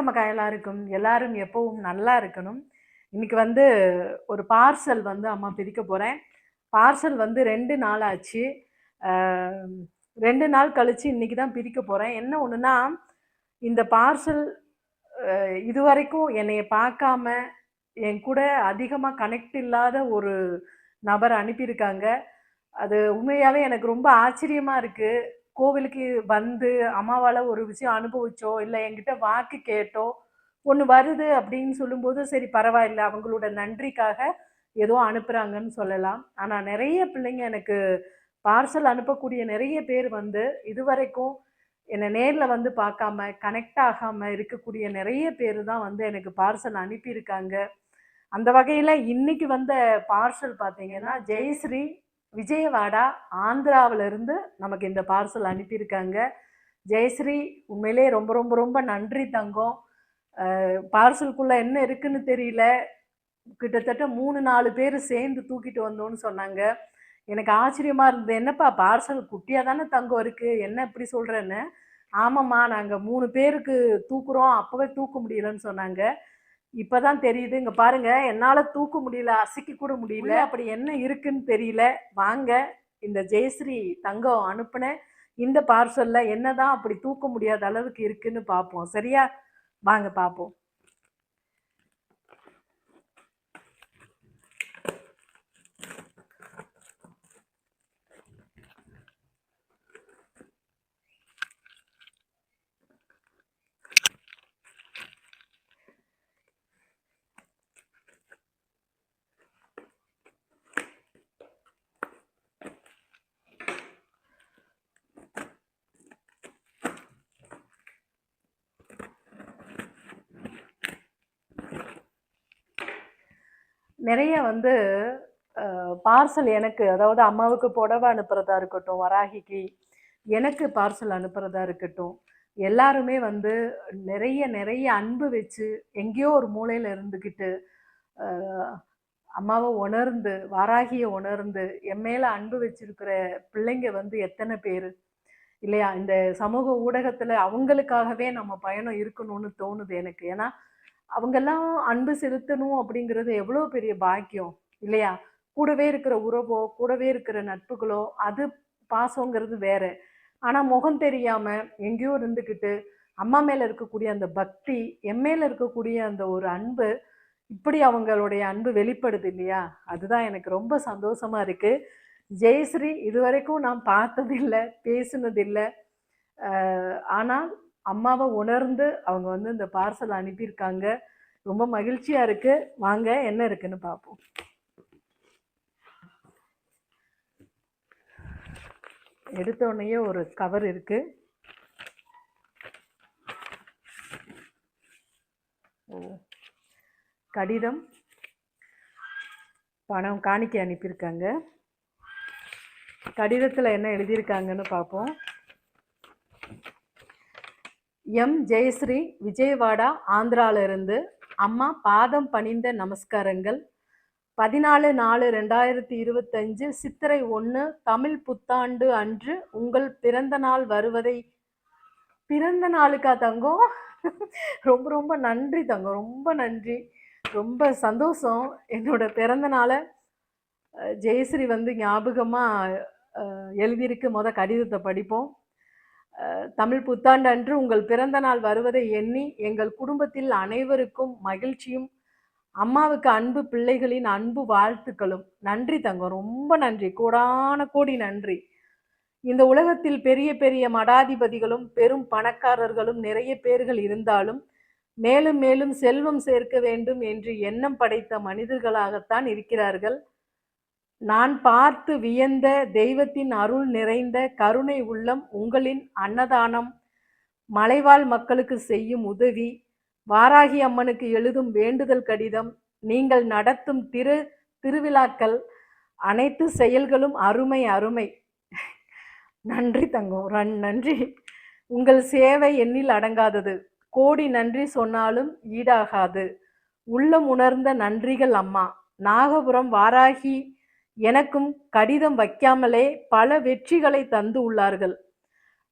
வணக்கம் அக்கா எல்லாருக்கும் எல்லாரும் எப்பவும் நல்லா இருக்கணும். இன்னைக்கு வந்து ஒரு பார்சல் வந்து அம்மா பிரிக்க போகிறேன் பார்சல் வந்து ரெண்டு நாள் ஆச்சு. ரெண்டு நாள் கழிச்சு இன்றைக்கி தான் பிரிக்க போகிறேன் என்ன ஒன்றுனா இந்த பார்சல் இதுவரைக்கும் என்னைய பார்க்காம என் கூட அதிகமாக கனெக்ட் இல்லாத ஒரு நபர் அனுப்பியிருக்காங்க. அது உண்மையாகவே எனக்கு ரொம்ப ஆச்சரியமாக இருக்குது கோவிலுக்கு வந்து அம்மாவால் ஒரு விஷயம் அனுபவிச்சோ இல்லை என்கிட்ட வாக்கு கேட்டோ ஒன்று வருது அப்படின்னு சொல்லும்போது சரி பரவாயில்ல அவங்களோட நன்றிக்காக ஏதோ அனுப்புகிறாங்கன்னு சொல்லலாம். ஆனால் நிறைய பிள்ளைங்க எனக்கு பார்சல் அனுப்பக்கூடிய நிறைய பேர் வந்து இதுவரைக்கும் என்னை நேரில் வந்து பார்க்காம கனெக்ட் ஆகாமல் இருக்கக்கூடிய நிறைய பேர் தான் வந்து எனக்கு பார்சல் அனுப்பியிருக்காங்க. அந்த வகையில் இன்னைக்கு வந்த பார்சல் பார்த்தீங்கன்னா ஜெயஸ்ரீ விஜயவாடா ஆந்திராவுல இருந்து நமக்கு இந்த பார்சல் அனுப்பியிருக்காங்க. ஜெயஸ்ரீ உண்மையிலே ரொம்ப ரொம்ப ரொம்ப நன்றி தங்கம். பார்சலுக்குள்ளே என்ன இருக்குன்னு தெரியல. கிட்டத்தட்ட மூணு நாலு பேர் சேர்ந்து தூக்கிட்டு வந்தோன்னு சொன்னாங்க. எனக்கு ஆச்சரியமாக இருந்தது. என்னப்பா பார்சல் குட்டியாக தானே தங்கம் இருக்குது என்ன இப்படி சொல்கிறேன்னு ஆமாம்மா நாங்கள் மூணு பேருக்கு தூக்குறோம். அப்போவே தூக்க முடியலன்னு சொன்னாங்க. இப்பதான் தெரியுது. இங்க பாருங்க என்னால தூக்க முடியல அசைக்க கூட முடியல. அப்படி என்ன இருக்குன்னு தெரியல. வாங்க இந்த ஜெயஸ்ரீ தங்கம் அனுப்புன இந்த பார்சல்ல என்னதான் அப்படி தூக்க முடியாத அளவுக்கு இருக்குன்னு பார்ப்போம். சரியா? வாங்க பார்ப்போம். நிறைய வந்து பார்சல் எனக்கு அதாவது அம்மாவுக்கு புடவை அனுப்புகிறதா இருக்கட்டும் வராகிக்கு எனக்கு பார்சல் அனுப்புகிறதா இருக்கட்டும் எல்லாருமே வந்து நிறைய நிறைய அன்பு வச்சு எங்கேயோ ஒரு மூலையில் இருந்துக்கிட்டு அம்மாவை உணர்ந்து வாராகியை உணர்ந்து என் மேலே அன்பு வச்சிருக்கிற பிள்ளைங்க வந்து எத்தனை பேர்? இல்லையா? இந்த சமூக ஊடகத்தில் அவங்களுக்காகவே நம்ம பயணம் இருக்கணும்னு தோணுது எனக்கு. ஏன்னா அவங்கெல்லாம் அன்பு செலுத்தணும் அப்படிங்கிறது எவ்வளோ பெரிய பாக்கியம் இல்லையா? கூடவே இருக்கிற உறவோ கூடவே இருக்கிற நட்புகளோ அது பாசங்கிறது வேற. ஆனால் முகம் தெரியாமல் எங்கேயோ இருந்துக்கிட்டு அம்மா மேலே இருக்கக்கூடிய அந்த பக்தி என் இருக்கக்கூடிய அந்த ஒரு அன்பு இப்படி அவங்களுடைய அன்பு வெளிப்படுது இல்லையா? அதுதான் எனக்கு ரொம்ப சந்தோஷமா இருக்கு. ஜெயஸ்ரீ இதுவரைக்கும் நான் பார்த்ததில்லை பேசுனதில்லை. ஆனால் அம்மாவை உணர்ந்து அவங்க வந்து இந்த பார்சல் அனுப்பியிருக்காங்க. ரொம்ப மகிழ்ச்சியா இருக்கு. வாங்க என்ன இருக்குன்னு பார்ப்போம். எடுத்த ஒரு கவர் இருக்கு. கடிதம். பணம் காணிக்கை அனுப்பியிருக்காங்க. கடிதத்தில் என்ன எழுதியிருக்காங்கன்னு பார்ப்போம். எம். ஜெயஸ்ரீ விஜயவாடா ஆந்திராவிலிருந்து அம்மா பாதம் பணிந்த நமஸ்காரங்கள். பதினாலு நாலு ரெண்டாயிரத்தி இருபத்தஞ்சு சித்திரை ஒன்று தமிழ் புத்தாண்டு அன்று உங்கள் பிறந்த நாள் வருவதை பிறந்த நாளுக்கா தங்கம் ரொம்ப ரொம்ப நன்றி தங்கம் ரொம்ப நன்றி. ரொம்ப சந்தோஷம் என்னோட பிறந்த நாளை. ஜெயஸ்ரீ வந்து ஞாபகமாக எழுதியிருக்கு. மொதல் கடிதத்தை படிப்போம். தமிழ் புத்தாண்டு அன்று உங்கள் பிறந்த நாள் வருவதை எண்ணி எங்கள் குடும்பத்தில் அனைவருக்கும் மகிழ்ச்சியும் அம்மாவுக்கு அன்பு பிள்ளைகளின் அன்பு வாழ்த்துக்களும். நன்றி தங்கம். ரொம்ப நன்றி. கோடான கோடி நன்றி. இந்த உலகத்தில் பெரிய பெரிய மடாதிபதிகளும் பெரும் பணக்காரர்களும் நிறைய பேர்கள் இருந்தாலும் மேலும் மேலும் செல்வம் சேர்க்க வேண்டும் என்று எண்ணம் படைத்த மனிதர்களாகத்தான் இருக்கிறார்கள். நான் பார்த்து வியந்த தெய்வத்தின் அருள் நிறைந்த கருணை உள்ளம் உங்களின் அன்னதானம். மலைவாழ் மக்களுக்கு செய்யும் உதவி. வாராகி அம்மனுக்கு எழுதும் வேண்டுதல் கடிதம். நீங்கள் நடத்தும் திரு திருவிழாக்கள் அனைத்து செயல்களும் அருமை அருமை. நன்றி தங்கம் ரன் நன்றி. உங்கள் சேவை எண்ணில் அடங்காதது. கோடி நன்றி சொன்னாலும் ஈடாகாது. உள்ளம் உணர்ந்த நன்றிகள் அம்மா. நாகபுரம் வாராகி எனக்கும் கடிதம் வைக்காமலே பல வெற்றிகளை தந்து உள்ளார்கள்.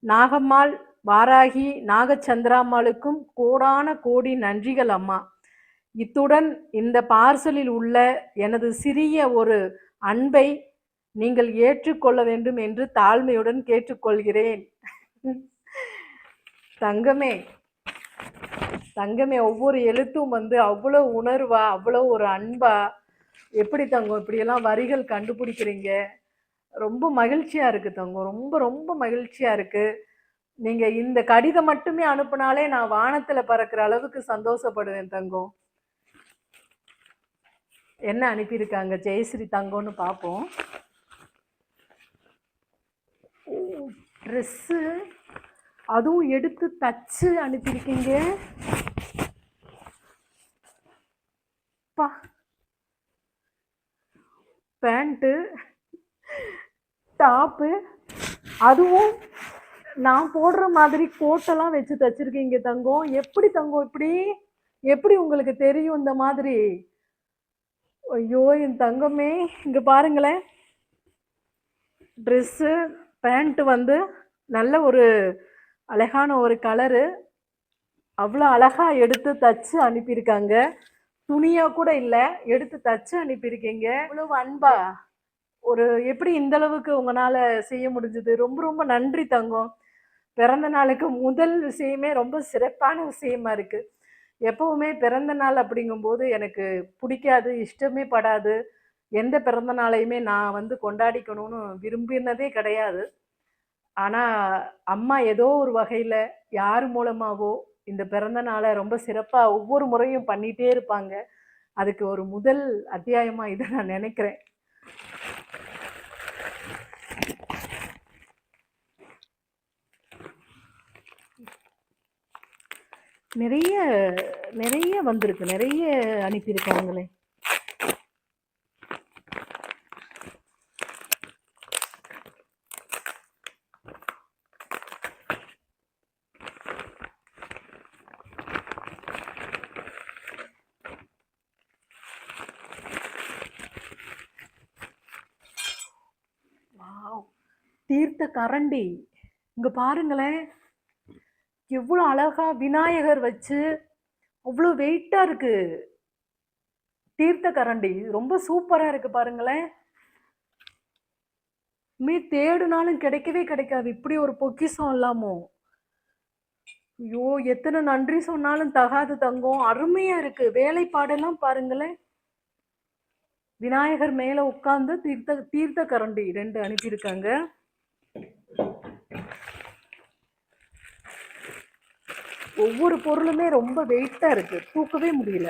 நாகம்மாள் வாராகி நாகச்சந்திராம்மாளுக்கும் கோடான கோடி நன்றிகள் அம்மா. இத்துடன் இந்த பார்சலில் உள்ள எனது சிறிய ஒரு அன்பை நீங்கள் ஏற்றுக்கொள்ள வேண்டும் என்று தாழ்மையுடன் கேட்டுக்கொள்கிறேன். தங்கமே தங்கமே ஒவ்வொரு எழுத்தும் வந்து அவ்வளோ உணர்வா அவ்வளோ ஒரு அன்பா எப்படி தங்கம்? இப்படியெல்லாம் வரிகள் கண்டுபிடிக்கிறீங்க. ரொம்ப மகிழ்ச்சியாக இருக்குது தங்கம். ரொம்ப ரொம்ப மகிழ்ச்சியாக இருக்குது நீங்கள் இந்த கடிதம் மட்டுமே அனுப்புனாலே நான் வானத்தில் பறக்கிற அளவுக்கு சந்தோஷப்படுவேன் தங்கம். என்ன அனுப்பியிருக்காங்க? ஜெயஸ்ரீ தங்கம்னு பார்ப்போம். ட்ரெஸ்ஸு அதுவும் எடுத்து தச்சு அனுப்பியிருக்கீங்க. பா பேண்ட்டு டாப்பு அதுவும் நான் போடுற மாதிரி கோட்டெல்லாம் வச்சு தச்சிருக்கீங்க தங்கம். எப்படி தங்கம்? இப்படி எப்படி உங்களுக்கு தெரியும் இந்த மாதிரி? ஐயோ என் தங்கமே இங்கே பாருங்களேன். ட்ரெஸ்ஸு பேண்ட்டு வந்து நல்ல ஒரு அழகான ஒரு கலரு அவ்வளோ அழகாக எடுத்து தச்சு அனுப்பியிருக்காங்க. துணியா கூட இல்லை. எடுத்து தச்சு அனுப்பியிருக்கீங்க. இவ்வளவு அன்பா. ஒரு எப்படி இந்த அளவுக்கு உங்களால செய்ய முடிஞ்சது? ரொம்ப ரொம்ப நன்றி தங்கம். பிறந்த நாளுக்கு முதல் விஷயமே ரொம்ப சிறப்பான விஷயமா இருக்கு. எப்பவுமே பிறந்த நாள் அப்படிங்கும்போது எனக்கு பிடிக்காது இஷ்டமே படாது. எந்த பிறந்த நாளையுமே நான் வந்து கொண்டாடிக்கணும்னு விரும்பினதே கிடையாது. ஆனால் அம்மா ஏதோ ஒரு வகையில் யார் மூலமாவோ இந்த பிறந்த நாளை ரொம்ப சிறப்பாக ஒவ்வொரு முறையும் பண்ணிகிட்டே இருப்பாங்க. அதுக்கு ஒரு முதல் அத்தியாயமாக இதை நான் நினைக்கிறேன். நிறைய நிறைய வந்திருக்கு. நிறைய அனுப்பியிருக்காங்களே. தீர்த்த கரண்டி. இங்கே பாருங்களேன். எவ்வளோ அழகா விநாயகர் வச்சு அவ்வளோ வெயிட்டாக இருக்குது தீர்த்த கரண்டி. ரொம்ப சூப்பராக இருக்குது பாருங்களேன். மீ தேடுனாலும் கிடைக்கவே கிடைக்காது. இப்படி ஒரு பொக்கிஷம் இல்லாமோ. ஐயோ எத்தனை நன்றி சொன்னாலும் தகாது தங்கம். அருமையாக இருக்குது வேலைப்பாடெல்லாம் பாருங்களேன். விநாயகர் மேலே உட்காந்து தீர்த்த தீர்த்த கரண்டி ரெண்டு அனுப்பியிருக்காங்க. ஒவ்வொரு பொருளுமே ரொம்ப வெயிட்டா இருக்கு. தூக்கவே முடியல.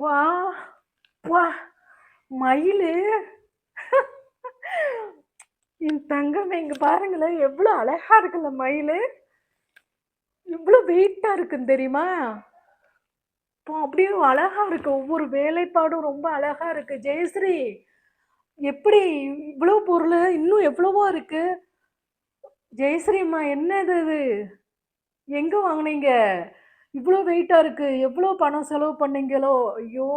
வா வா மயிலு. என் தங்கம் இங்க பாருங்களேன் எவ்வளோ அழகா இருக்குல்ல மயிலு. எவ்வளோ வெயிட்டா இருக்குன்னு தெரியுமா? இப்போ அப்படியே அழகா இருக்கு. ஒவ்வொரு வேலைப்பாடும் ரொம்ப அழகா இருக்கு. ஜெயஸ்ரீ எப்படி இவ்வளோ பொருள் இன்னும் எவ்வளவோ இருக்கு. ஜெயஸ்ரீம்மா என்னது இது? எங்க வாங்குனீங்க? இவ்வளோ வெயிட்டாக இருக்குது எவ்வளோ பணம் செலவு பண்ணீங்களோ ஐயோ.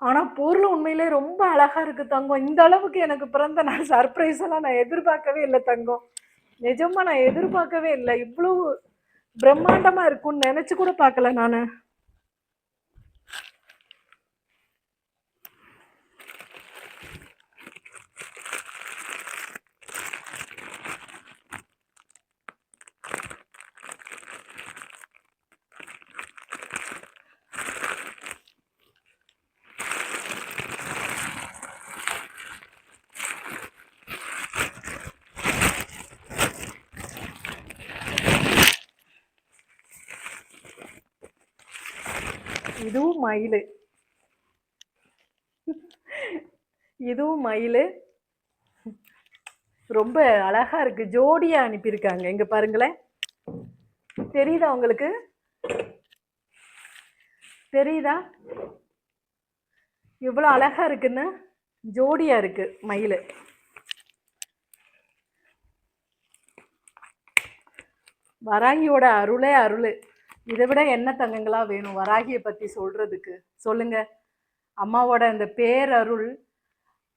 ஆனால் பொருள் உண்மையிலே ரொம்ப அழகாக இருக்குது தங்கம். இந்த அளவுக்கு எனக்கு பிறந்த நாள் சர்ப்ரைஸ் எல்லாம் நான் எதிர்பார்க்கவே இல்லை தங்கம். நிஜமாக நான் எதிர்பார்க்கவே இல்லை. இவ்வளோ பிரம்மாண்டமாக இருக்கும்னு நினச்சி கூட பார்க்கல நான். இதுவும் மயில். இதுவும் மயில். ரொம்ப அழகாக இருக்குது ஜோடியாக அனுப்பியிருக்காங்க. இங்கே பாருங்களேன். தெரியுதா உங்களுக்கு? தெரியுதா? இவ்வளோ அழகாக இருக்குன்னு? ஜோடியாக இருக்குது மயில். வராகியோட அருளே அருள். இதை விட என்ன தங்கங்களா வேணும் வராகியை பத்தி சொல்றதுக்கு? சொல்லுங்க. அம்மாவோட அந்த பேரருள்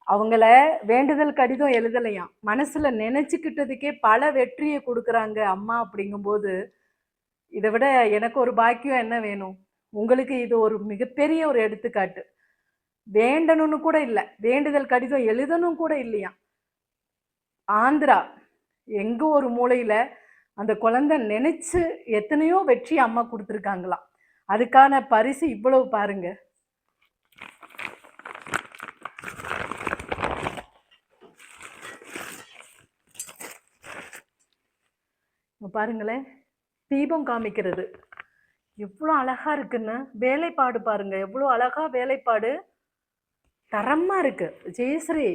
அவங்கள வேண்டுதல் கடிதம் எழுதலையாம். மனசுல நினைச்சுக்கிட்டதுக்கே பல வெற்றியை கொடுக்குறாங்க அம்மா அப்படிங்கும்போது இதை விட எனக்கு ஒரு பாக்கியம் என்ன வேணும்? உங்களுக்கு இது ஒரு மிகப்பெரிய ஒரு எடுத்துக்காட்டு. வேண்டணும்னு கூட இல்லை. வேண்டுதல் கடிதம் எழுதணும் கூட இல்லையா ஆந்திரா எங்க ஒரு மூலையில அந்த குழந்தை நினைச்சு எத்தனையோ வெற்றி அம்மா கொடுத்துருக்காங்களாம். அதுக்கான பரிசு இவ்வளவு பாருங்க. பாருங்களேன் தீபம் காமிக்கிறது. எவ்வளோ அழகா இருக்குன்னு. வேலைப்பாடு பாருங்க எவ்வளோ அழகா வேலைப்பாடு. தரமா இருக்கு. ஜெயஸ்ரீ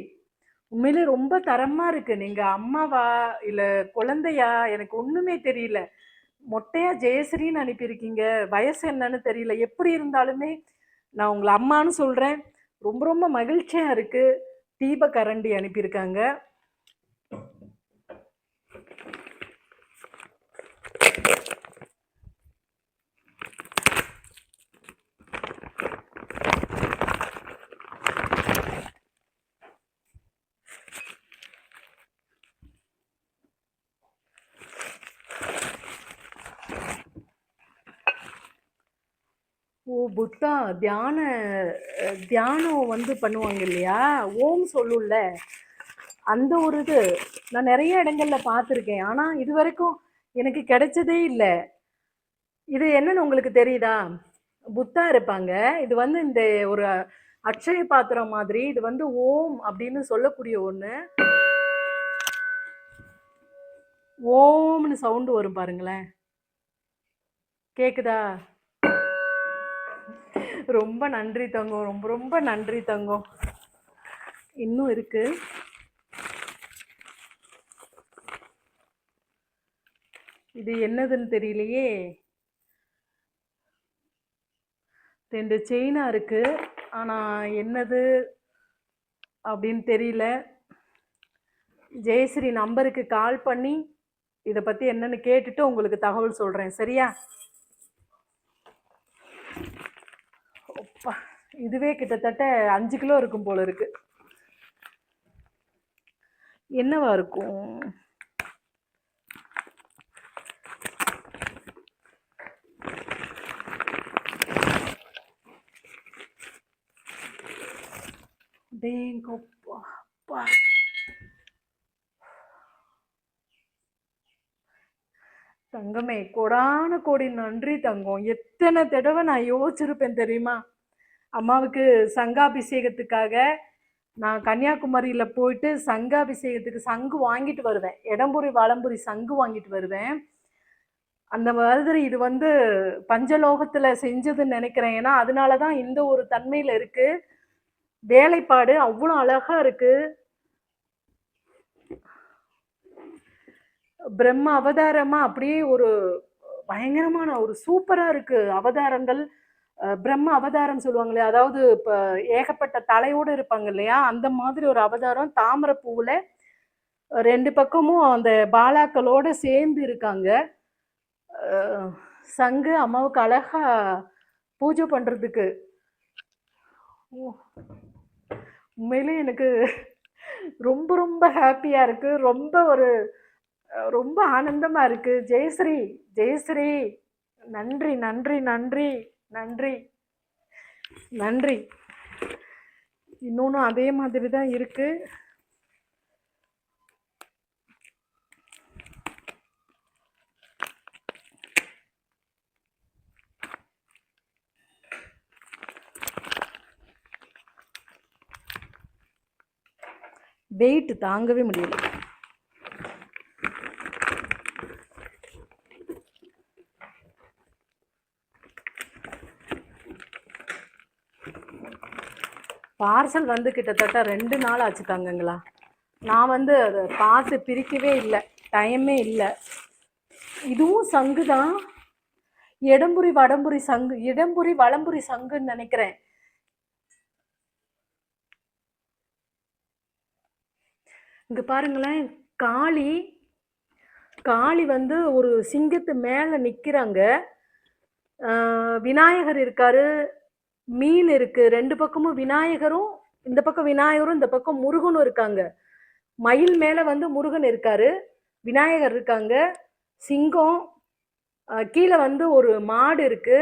உண்மையிலே ரொம்ப தரமா இருக்கு. நீங்க அம்மாவா இல்ல குழந்தையா? எனக்கு ஒண்ணுமே தெரியல. மொட்டையா ஜெயஸ்ரீன்னு அனுப்பியிருக்கீங்க. வயசு என்னன்னு தெரியல. எப்படி இருந்தாலுமே நான் உங்களை அம்மான்னு சொல்றேன். ரொம்ப ரொம்ப மகிழ்ச்சியா இருக்கு. தீப கரண்டி அனுப்பியிருக்காங்க. புத்தா தியான தியானம் வந்து பண்ணுவாங்க இல்லையா? ஓம் சொல்லும்ல அந்த ஒரு இது. நான் நிறைய இடங்கள்ல பார்த்துருக்கேன். ஆனால் இது வரைக்கும் எனக்கு கிடைச்சதே இல்லை. இது என்னன்னு உங்களுக்கு தெரியுதா? புத்தா இருப்பாங்க. இது வந்து இந்த ஒரு அட்சய பாத்திரம் மாதிரி. இது வந்து ஓம் அப்படின்னு சொல்லக்கூடிய ஒன்று ஓம்னு சவுண்டு வரும் பாருங்களேன். கேக்குதா? ரொம்ப நன்றி தங்கம் ரொம்ப ரொம்ப நன்றி தங்கம். இன்னும் இருக்கு. இது என்னதுன்னு தெரியலையே. ரெண்டு செயினாக இருக்கு. ஆனால் என்னது அப்படின்னு தெரியல. ஜெயஸ்ரீ நம்பருக்கு கால் பண்ணி இதை பற்றி என்னென்னு கேட்டுட்டு உங்களுக்கு தகவல் சொல்கிறேன் சரியா? இதுவே கிட்டத்தட்ட அஞ்சு கிலோ இருக்கும் போல இருக்கு. என்னவா இருக்கும்? டேங்கப்பா தங்கமே கோடான கோடி நன்றி தங்கம். எத்தனை தடவை நான் யோசிச்சிருப்பேன் தெரியுமா? அம்மாவுக்கு சங்காபிஷேகத்துக்காக நான் கன்னியாகுமரியில் போயிட்டு சங்காபிஷேகத்துக்கு சங்கு வாங்கிட்டு வருவேன். இடம்புரி வளம்புரி சங்கு வாங்கிட்டு வருவேன். அந்த மாதிரி இது வந்து பஞ்சலோகத்தில் செஞ்சதுன்னு நினைக்கிறேன். ஏன்னா அதனால தான் இந்த ஒரு தன்மையில் இருக்குது வேலைப்பாடு அவ்வளோ அழகாக இருக்குது பிரம்ம அவதாரமாக அப்படியே ஒரு பயங்கரமான ஒரு சூப்பராக இருக்குது அவதாரங்கள். பிரம்ம அவதாரம் சொல்லுவாங்களே அதாவது இப்போ ஏகப்பட்ட தலையோடு இருப்பாங்க இல்லையா? அந்த மாதிரி ஒரு அவதாரம் தாமரை பூவில் ரெண்டு பக்கமும் அந்த பாலாக்களோட சேர்ந்து இருக்காங்க. சங்கு அம்மாவுக்கு அழகா பூஜை பண்றதுக்கு. உண்மையிலே எனக்கு ரொம்ப ரொம்ப ஹாப்பியா இருக்கு. ரொம்ப ஒரு ரொம்ப ஆனந்தமா இருக்கு. ஜெயஸ்ரீ ஜெயஸ்ரீ நன்றி நன்றி நன்றி. நன்றி. நன்றி. இன்னொன்றும் அதே மாதிரி தான் இருக்கு. வெயிட் தாங்கவே முடியல. பார்சல் வந்து கிட்டத்தட்ட ரெண்டு நாள் ஆச்சு தாங்கங்களா. நான் வந்து அதை பார்த்து பிரிக்கவே இல்லை. டைமே இல்லை. இதுவும் சங்கு தான். இடம்புரி வடம்புரி சங்கு. இடம்புரி வளம்புரி சங்குன்னு நினைக்கிறேன். இங்க பாருங்களேன் காளி காளி வந்து ஒரு சிங்கத்து மேல நிக்கிறாங்க. விநாயகர் இருக்காரு மீன் இருக்கு ரெண்டு பக்கமும் விநாயகரும் இந்த பக்கம் விநாயகரும் இந்த பக்கம் முருகனும் இருக்காங்க. மயில் மேல வந்து முருகன் இருக்காரு. விநாயகர் இருக்காங்க. சிங்கம் கீழே வந்து ஒரு மாடு இருக்கு.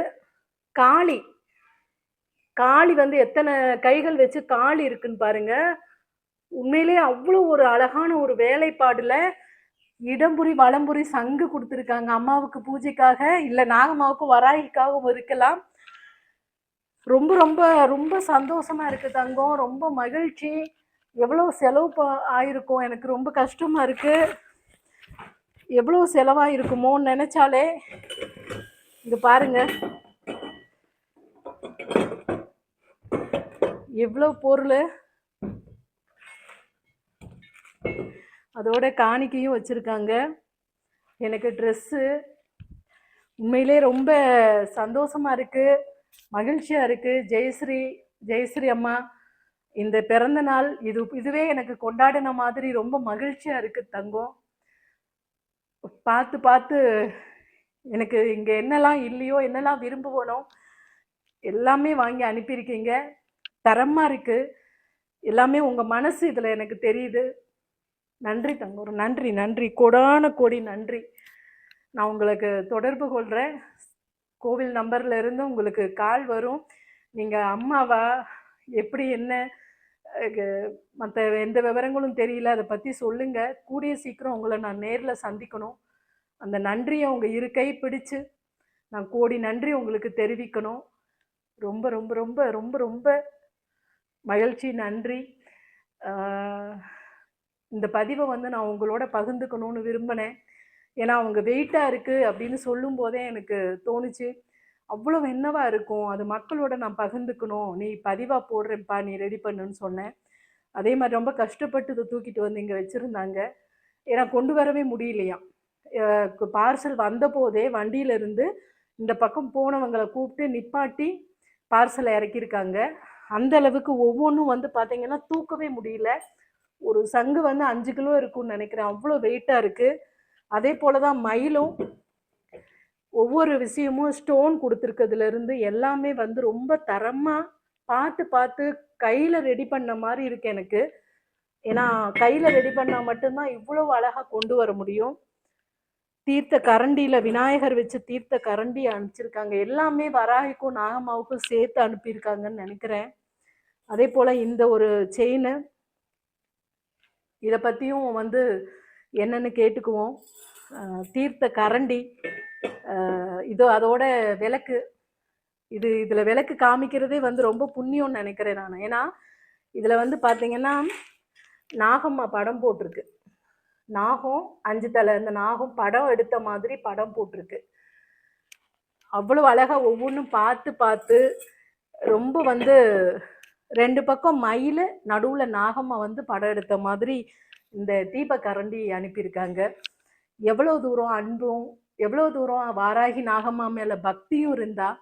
காளி. காளி வந்து எத்தனை கைகள் வச்சு காளி இருக்குன்னு பாருங்க. உண்மையிலே அவ்வளோ ஒரு அழகான ஒரு வேலைப்பாடுல இடம்புரி வளம்புரி சங்கு கொடுத்துருக்காங்க. அம்மாவுக்கு பூஜைக்காக இல்லை நாகம்மாவுக்கும் வராயிக்காகவும் இருக்கலாம். ரொம்ப ரொம்ப ரொம்ப சந்தோஷமா இருக்கு தங்கம். ரொம்ப மகிழ்ச்சி. எவ்வளோ செலவு ப- ஆயிருக்கும். எனக்கு ரொம்ப கஷ்டமா இருக்கு. எவ்வளோ செலவாக இருக்குமோன்னு நினைச்சாலே இங்க பாருங்க. எவ்வளோ பொருள். அதோட காணிக்கையும் வச்சுருக்காங்க. எனக்கு ட்ரெஸ்ஸு உண்மையிலே ரொம்ப சந்தோஷமாக இருக்குது மகிழ்ச்சியா இருக்கு. ஜெயஸ்ரீ ஜெயஸ்ரீ அம்மா இந்த பிறந்த நாள் இது இதுவே எனக்கு கொண்டாடின மாதிரி ரொம்ப மகிழ்ச்சியா இருக்கு தங்கம். பார்த்து பார்த்து எனக்கு இங்க என்னெல்லாம் இல்லையோ என்னெல்லாம் விரும்புவனோ எல்லாமே வாங்கி அனுப்பியிருக்கீங்க. தரமா இருக்கு. எல்லாமே உங்க மனசு இதுல எனக்கு தெரியுது. நன்றி தங்கம். நன்றி நன்றி. கொடான கோடி நன்றி. நான் உங்களுக்கு தொடர்பு கொள்கிறேன் கோவில் நம்பர்ல இருந்து உங்களுக்கு கால் வரும். நீங்கள் அம்மாவா? எப்படி என்ன? மற்ற எந்த விவரங்களும் தெரியல. அதை பற்றி சொல்லுங்கள் கூடிய சீக்கிரம் உங்களை நான் நேரில் சந்திக்கணும். அந்த நன்றியை உங்கள் இருக்கை பிடிச்சு நான் கோடி நன்றி உங்களுக்கு தெரிவிக்கணும். ரொம்ப ரொம்ப ரொம்ப ரொம்ப ரொம்ப மகிழ்ச்சி நன்றி. இந்த பதிவை வந்து நான் உங்களோட பகிர்ந்துக்கணும்னு விரும்பினேன். ஏன்னா அவங்க வெயிட்டாக இருக்குது அப்படின்னு சொல்லும் போதே எனக்கு தோணுச்சு. அவ்வளோ என்னவா இருக்கும்? அது மக்களோட நான் பகிர்ந்துக்கணும். நீ பதிவாக போடுறேன்ப்பா நீ ரெடி பண்ணுன்னு சொன்னேன். அதே மாதிரி ரொம்ப கஷ்டப்பட்டு இதை தூக்கிட்டு வந்து இங்கே வச்சுருந்தாங்க. ஏன்னா கொண்டு வரவே முடியலையாம். பார்சல் வந்தபோதே வண்டியிலேருந்து இந்த பக்கம் போனவங்களை கூப்பிட்டு நிப்பாட்டி பார்சலை இறக்கியிருக்காங்க. அந்த அளவுக்கு ஒவ்வொன்றும் வந்து பார்த்தீங்கன்னா தூக்கவே முடியல. ஒரு சங்கு வந்து அஞ்சு கிலோ இருக்கும்னு நினைக்கிறேன். அவ்வளோ வெயிட்டாக இருக்குது அதே போல தான் மயிலும் ஒவ்வொரு விஷயமும் ஸ்டோன் கொடுத்துருக்கிறதுலேருந்து எல்லாமே வந்து ரொம்ப தரமாக பார்த்து பார்த்து கையில் ரெடி பண்ண மாதிரி இருக்கு எனக்கு. ஏன்னா கையில் ரெடி பண்ணால் மட்டும்தான் இவ்வளோ அழகாக கொண்டு வர முடியும். தீர்த்த கரண்டியில் விநாயகர் வச்சு தீர்த்த கரண்டி அனுப்பிச்சிருக்காங்க. எல்லாமே வராகிக்கும் நாகம்மாவுக்கும் சேர்த்து அனுப்பியிருக்காங்கன்னு நினைக்கிறேன். அதே போல் இந்த ஒரு செயின் இதை பற்றியும் வந்து என்னன்னு கேட்டுக்குவோம். தீர்த்த கரண்டி இதோ அதோட விளக்கு. இது இதில் விளக்கு காமிக்கிறதே வந்து ரொம்ப புண்ணியம்னு நினைக்கிறேன் நான். ஏன்னா இதில் வந்து பார்த்தீங்கன்னா நாகம்மா படம் போட்டிருக்கு. நாகம் அஞ்சு தலை அந்த நாகம் படம் எடுத்த மாதிரி படம் போட்டிருக்கு. அவ்வளோ அழகாக ஒவ்வொன்றும் பார்த்து பார்த்து ரொம்ப வந்து ரெண்டு பக்கம் மயில் நடுவில் நாகம்மா வந்து படம் எடுத்த மாதிரி இந்த தீப கரண்டி அனுப்பியிருக்காங்க. எவ்வளோ தூரம் அன்பும் எவ்வளோ தூரம் வாராகி நாகம்மா மேலே பக்தியும் இருந்தால்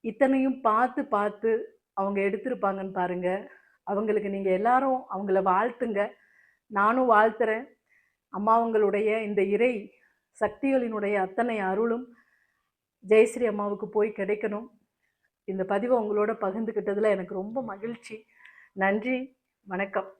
இத்தனையும் பார்த்து பார்த்து அவங்க எடுத்திருப்பாங்கன்னு பாருங்க. அவங்களுக்கு நீங்கள் எல்லாரும் அவங்கள வாழ்த்துங்க. நானும் வாழ்த்துறேன். அம்மாவங்களுடைய இந்த இறை சக்திகளினுடைய அத்தனை அருளும் ஜெயஸ்ரீ அம்மாவுக்கு போய் கிடைக்கணும். இந்த பதிவை உங்களோட பகிர்ந்துக்கிட்டதில் எனக்கு ரொம்ப மகிழ்ச்சி. நன்றி. வணக்கம்.